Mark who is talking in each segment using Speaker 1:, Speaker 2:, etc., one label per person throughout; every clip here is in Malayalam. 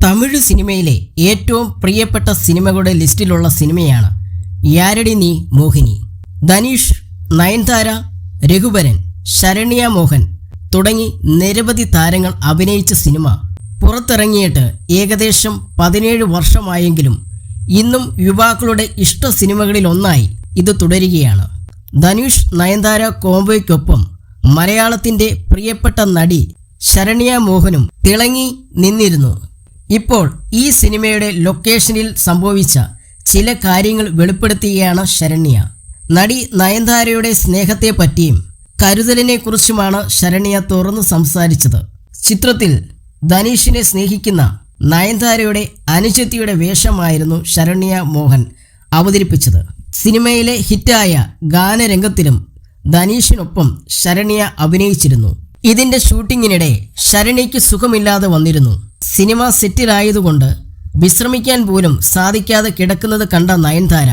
Speaker 1: തമിഴ് സിനിമയിലെ ഏറ്റവും പ്രിയപ്പെട്ട സിനിമകളുടെ ലിസ്റ്റിലുള്ള സിനിമയാണ് യാരടി നീ മോഹിനി ധനീഷ് നയൻതാര രഘുബരൻ ശരണ്യ മോഹൻ തുടങ്ങി നിരവധി താരങ്ങൾ അഭിനയിച്ച സിനിമ. പുറത്തിറങ്ങിയിട്ട് ഏകദേശം പതിനേഴ് വർഷമായെങ്കിലും ഇന്നും യുവാക്കളുടെ ഇഷ്ട സിനിമകളിൽ ഒന്നായി ഇത് തുടരുകയാണ്. ധനുഷ് നയൻതാര കോംബോയ്ക്കൊപ്പം മലയാളത്തിന്റെ പ്രിയപ്പെട്ട നടി ശരണ്യ മോഹനും തിളങ്ങി നിന്നിരുന്നു. ഇപ്പോൾ ഈ സിനിമയുടെ ലൊക്കേഷനിൽ സംഭവിച്ച ചില കാര്യങ്ങൾ വെളിപ്പെടുത്തുകയാണ് ശരണ്യ. നടി നയൻതാരയുടെ സ്നേഹത്തെ പറ്റിയും കരുതലിനെ കുറിച്ചുമാണ് ശരണ്യ തുറന്നു സംസാരിച്ചത്. ചിത്രത്തിൽ ധനീഷിനെ സ്നേഹിക്കുന്ന നയൻതാരയുടെ അനുജത്തിയുടെ വേഷമായിരുന്നു ശരണ്യ മോഹൻ അവതരിപ്പിച്ചത്. സിനിമയിലെ ഹിറ്റായ ഗാനരംഗത്തിലും ധനീഷിനൊപ്പം ശരണ്യ അഭിനയിച്ചിരുന്നു. ഇതിന്റെ ഷൂട്ടിങ്ങിനിടെ ശരണിക്ക് സുഖമില്ലാതെ വന്നിരുന്നു. സിനിമ സെറ്റിലായതുകൊണ്ട് വിശ്രമിക്കാൻ പോലും സാധിക്കാതെ കിടക്കുന്നത് കണ്ട നയൻതാര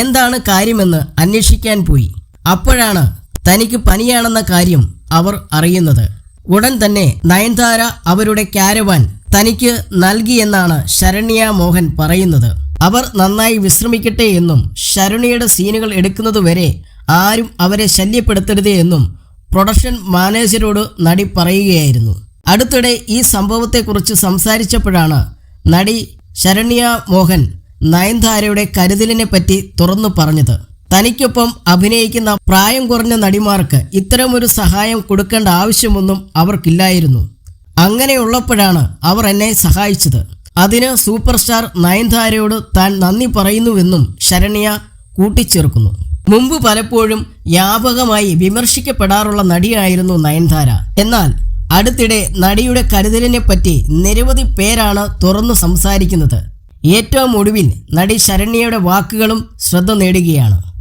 Speaker 1: എന്താണ് കാര്യമെന്ന് അന്വേഷിക്കാൻ പോയി. അപ്പോഴാണ് തനിക്ക് പനിയാണെന്ന കാര്യം അവർ അറിയുന്നത്. ഉടൻ തന്നെ നയൻതാര അവരുടെ ക്യാരവാൻ തനിക്ക് നൽകിയെന്നാണ് ശരണ്യ മോഹൻ പറയുന്നത്. അവർ നന്നായി വിശ്രമിക്കട്ടെ എന്നും ശരണ്യയുടെ സീനുകൾ എടുക്കുന്നതുവരെ ആരും അവരെ ശല്യപ്പെടുത്തരുത് എന്നും പ്രൊഡക്ഷൻ മാനേജരോട് നടി പറയുകയായിരുന്നു. അടുത്തിടെ ഈ സംഭവത്തെക്കുറിച്ച് സംസാരിച്ചപ്പോഴാണ് നടി ശരണ്യ മോഹൻ നയൻതാരയുടെ കരുതലിനെ പറ്റി തുറന്നു പറഞ്ഞത്. തനിക്കൊപ്പം അഭിനയിക്കുന്ന പ്രായം കുറഞ്ഞ നടിമാർക്ക് ഇത്തരമൊരു സഹായം കൊടുക്കേണ്ട ആവശ്യമൊന്നും അവർക്കില്ലായിരുന്നു. അങ്ങനെയുള്ളപ്പോഴാണ് അവർ എന്നെ സഹായിച്ചത്. അതിന് സൂപ്പർ സ്റ്റാർ നയൻതാരയോട് താൻ നന്ദി പറയുന്നുവെന്നും ശരണ്യ കൂട്ടിച്ചേർക്കുന്നു. മുമ്പ് പലപ്പോഴും വ്യാപകമായി വിമർശിക്കപ്പെടാറുള്ള നടിയായിരുന്നു നയൻതാര. എന്നാൽ അടുത്തിടെ നടിയുടെ കരുതലിനെ പറ്റി നിരവധി പേരാണ് തുറന്നു സംസാരിക്കുന്നത്. ഏറ്റവും ഒടുവിൽ നടി ശരണ്യയുടെ വാക്കുകളും ശ്രദ്ധ നേടുകയാണ്.